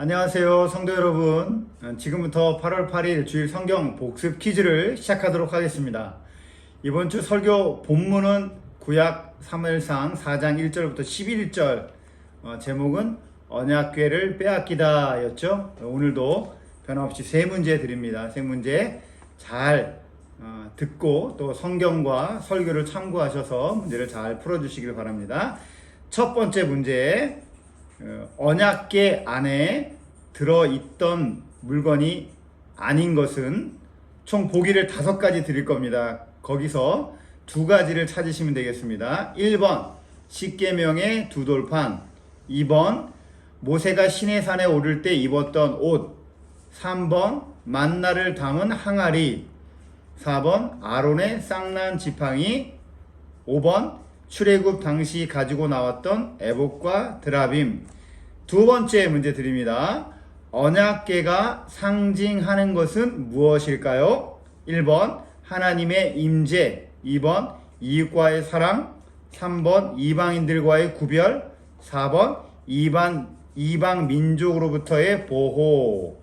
안녕하세요, 성도 여러분. 어, 지금부터 8월 8일 주일 성경 복습 퀴즈를 시작하도록 하겠습니다. 이번 주 설교 본문은 구약 3일상 4장 1절부터 11절. 어, 제목은 언약궤를 빼앗기다 였죠. 어, 오늘도 변함없이 세 문제 드립니다. 세 문제 잘 어, 듣고 또 성경과 설교를 참고하셔서 문제를 잘 풀어주시길 바랍니다. 첫 번째 문제. 어, 언약계 안에 들어있던 물건이 아닌 것은 총 보기를 다섯 가지 드릴 겁니다. 거기서 두 가지를 찾으시면 되겠습니다. 1번 십계명의 두 돌판 2번 모세가 시내산에 오를 때 입었던 옷 3번 만나를 담은 항아리 4번 아론의 쌍난 지팡이 5번 출애굽 당시 가지고 나왔던 에봇과 드라빔. 두 번째 문제 드립니다. 언약계가 상징하는 것은 무엇일까요? 1번 하나님의 임재, 2번 이웃과의 사랑, 3번 이방인들과의 구별, 4번 이방 이방 민족으로부터의 보호.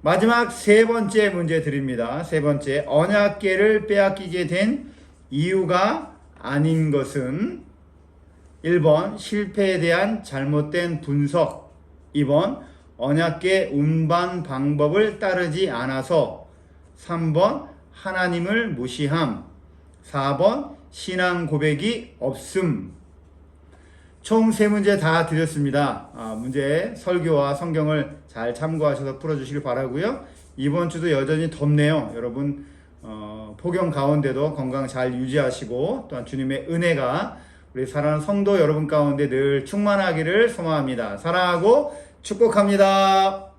마지막 세 번째 문제 드립니다. 세 번째 언약계를 빼앗기게 된 이유가 아닌 것은 1번 실패에 대한 잘못된 분석 2번 언약계 운반 방법을 따르지 않아서 3번 하나님을 무시함 4번 신앙 고백이 없음 총 세 문제 다 드렸습니다. 아, 문제 설교와 성경을 잘 참고하셔서 풀어주시길 바라고요. 이번 주도 여전히 덥네요. 여러분 어, 폭염 가운데도 건강 잘 유지하시고 또한 주님의 은혜가 우리 사랑하는 성도 여러분 가운데 늘 충만하기를 소망합니다. 사랑하고 축복합니다.